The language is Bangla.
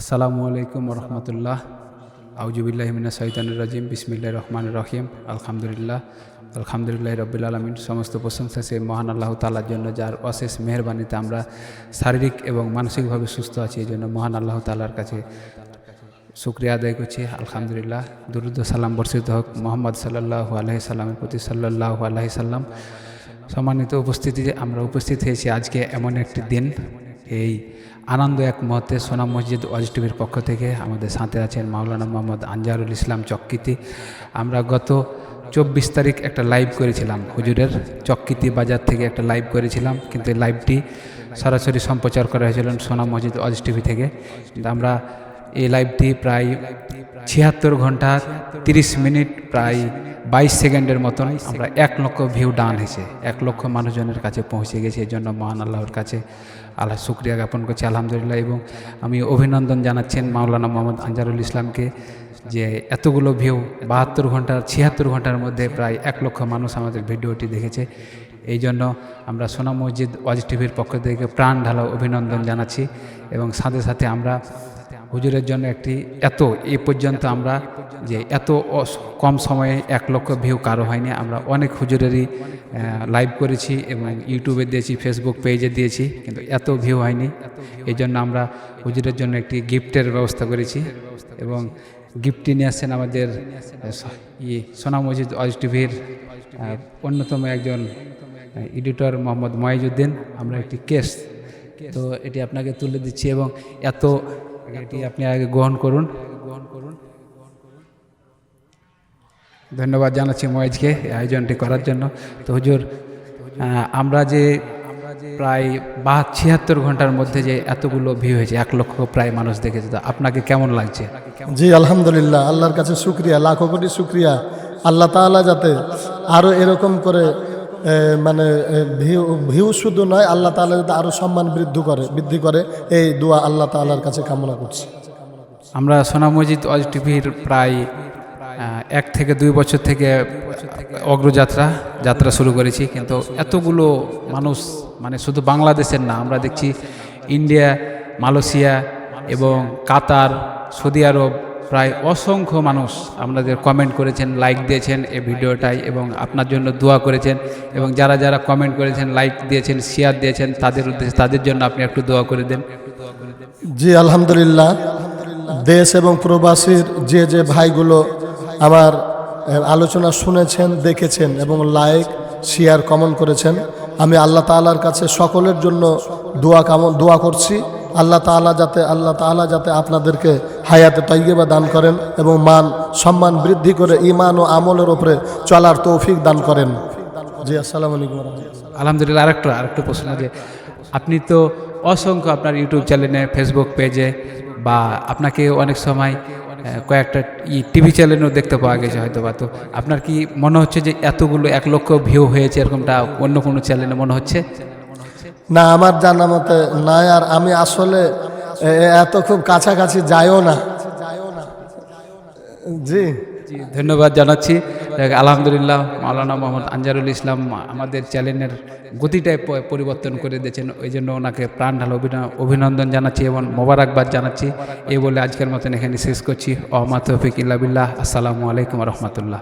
আসসালামু আলাইকুম রহমতুল্লাহ আউজুবিল্লাহমিনা সৈতানুর রাজিম বিসমিল্লা রহমান রহিম আলহামদুলিল্লাহ আলহামদুলিল্লাহ রবিল আলমিন সমস্ত প্রশংসা সে মহান আল্লাহ তালার জন্য যার অশেষ মেহরবানিতে আমরা শারীরিক এবং মানসিকভাবে সুস্থ আছি, এই জন্য মহান আল্লাহ তালার কাছে শুক্রিয়া আদায় করছি। আলহামদুলিল্লাহ। দুরুদ সালাম বর্ষিত হোক। মোহাম্মদ সাল্লাহ আলহি সাল্লামের প্রতি সাল্লাহ আলহি সাল্লাম। সম্মানিত উপস্থিতি আমরা উপস্থিত হয়েছি আজকে এমন একটি দিন। এই আনন্দ এক মুহূর্তে সোনাম মসজিদ ওয়াজ টিভির পক্ষ থেকে আমাদের সাথে আছেন মাওলানা মোহাম্মদ আনজারুল ইসলাম চক্কিতি। আমরা গত চব্বিশ তারিখ একটা লাইভ করেছিলাম, হুজুরের চক্কিতি বাজার থেকে একটা লাইভ করেছিলাম, কিন্তু এই লাইভটি সরাসরি সম্প্রচার করা হয়েছিল সোনাম মসজিদ ওয়াজ টিভি থেকে। আমরা এই লাইভটি প্রায় ছিয়াত্তর ঘণ্টা তিরিশ মিনিট প্রায় বাইশ সেকেন্ডের মতন আমরা এক লক্ষ ভিউ ডান হয়েছে। এক লক্ষ মানুষজনের কাছে পৌঁছে গেছে এই জন্য মহান আল্লাহর কাছে আল্লাহ শুক্রিয়া জ্ঞাপন করছি আলহামদুলিল্লাহ। এবং আমি অভিনন্দন জানাচ্ছেন মাওলানা মোহাম্মদ আনজারুল ইসলামকে যে এতগুলো ভিউ বাহাত্তর ঘণ্টার ছিয়াত্তর ঘণ্টার মধ্যে প্রায় এক লক্ষ মানুষ আমাদের ভিডিওটি দেখেছে। এই জন্য আমরা সোনা মসজিদ ওয়াজ টিভির পক্ষ থেকে প্রাণ ঢালা অভিনন্দন জানাচ্ছি। এবং সাথে সাথে আমরা হুজুরের জন্য একটি এত, এ পর্যন্ত আমরা যে এত কম সময়ে এক লক্ষ ভিউ কারও হয়নি। আমরা অনেক হুজুরেরই লাইভ করেছি এবং ইউটিউবে দিয়েছি ফেসবুক পেজে দিয়েছি, কিন্তু এত ভিউ হয়নি। এই জন্য আমরা হুজুরের জন্য একটি গিফটের ব্যবস্থা করেছি এবং গিফটটি নিয়ে আসছেন আমাদের ইয়ে সোনা মসজিদ ওয়াজ টিভির অন্যতম একজন এডিটর মোহাম্মদ ময়েজুদ্দিন আমরা একটি কেস তো এটি আপনাকে তুলে দিচ্ছি এবং এত এটি আপনি আগে গ্রহণ করুন। গ্রহণ করুন ধন্যবাদ জানাচ্ছি ময়েজকে আয়োজনটি করার জন্য। তো হুজুর আমরা যে প্রায় বা ছিয়াত্তর ঘণ্টার মধ্যে যে এতগুলো ভিউ হয়েছে, এক লক্ষ প্রায় মানুষ দেখেছে, তো আপনাকে কেমন লাগছে? জি, আলহামদুলিল্লাহ, আল্লাহর কাছে শুক্রিয়া, লাখো কোটি শুক্রিয়া। আল্লাহ তাআলা যাতে আরও এরকম করে মানে ভিউ ভিউ শুধু নয়, আল্লাহ তাআলা যাতে আরও সম্মান বৃদ্ধি করে বৃদ্ধি করে, এই দোয়া আল্লাহ তাআলার কাছে কামনা করছি। আমরা সোনা মসজিদ ওয়াজ টিভির প্রায় এক থেকে দুই বছর থেকে অগ্রযাত্রা, যাত্রা শুরু করেছি, কিন্তু এতগুলো মানুষ মানে শুধু বাংলাদেশের না, আমরা দেখছি ইন্ডিয়া, মালয়েশিয়া এবং কাতার, সৌদি আরব প্রায় অসংখ্য মানুষ আপনাদের কমেন্ট করেছেন লাইক দিয়েছেন এই ভিডিওটাই এবং আপনার জন্য দোয়া করেছেন এবং যারা যারা কমেন্ট করেছেন লাইক দিয়েছেন শেয়ার দিয়েছেন, তাদের উদ্দেশ্যে, তাদের জন্য আপনি একটু দোয়া করে দেন। জি, আলহামদুলিল্লাহ। দেশ এবং প্রবাসীর যে যে ভাইগুলো আমার আলোচনা শুনেছেন, দেখেছেন এবং লাইক শেয়ার কমেন্ট করেছেন, আমি আল্লাহ তাআলার কাছে সকলের জন্য দোয়া কামন, দোয়া করছি। আল্লাহ তাআলা যাতে, আল্লাহ তাআলা যাতে আপনাদেরকে হায়াতে তৈবা দান করেন এবং মান সম্মান বৃদ্ধি করে ইমান ও আমলের ওপরে চলার তৌফিক দান করেন। জি, আসসালামু আলাইকুম আলহামদুলিল্লাহ, আরেকটা আরেকটা প্রশ্ন যে আপনি তো অসংখ্য আপনার ইউটিউব চ্যানেলে ফেসবুক পেজে বা আপনাকে অনেক সময় কয়েকটা ই টিভি চ্যানেলও দেখতে পাওয়া গেছে হয়তো বা তো আপনার কি মনে হচ্ছে যে এতগুলো এক লক্ষ ভিউ হয়েছে এরকমটা অন্য কোনো চ্যানেলে মনে হচ্ছে? না, আমার জানা মতে নাই, আর আমি আসলে এত খুব কাছাকাছি যাইও না। জি। ধন্যবাদ জানাচ্ছি। আলহামদুলিল্লাহ, মাওলানা মোহাম্মদ আনজারুল ইসলাম আমাদের চ্যানেলের গতিটাই পরিবর্তন করে দিয়েছেন। ওই জন্য ওনাকে প্রাণ ঢালো অভিন- অভিনন্দন জানাচ্ছি এবং মোবারকবাদ জানাচ্ছি। এই বলে আজকের মতন এখানে শেষ করছি। অহমদ তৌফিক ইল্লা বিল্লাহ। আসসালামু আলাইকুম রহমতুল্লাহ।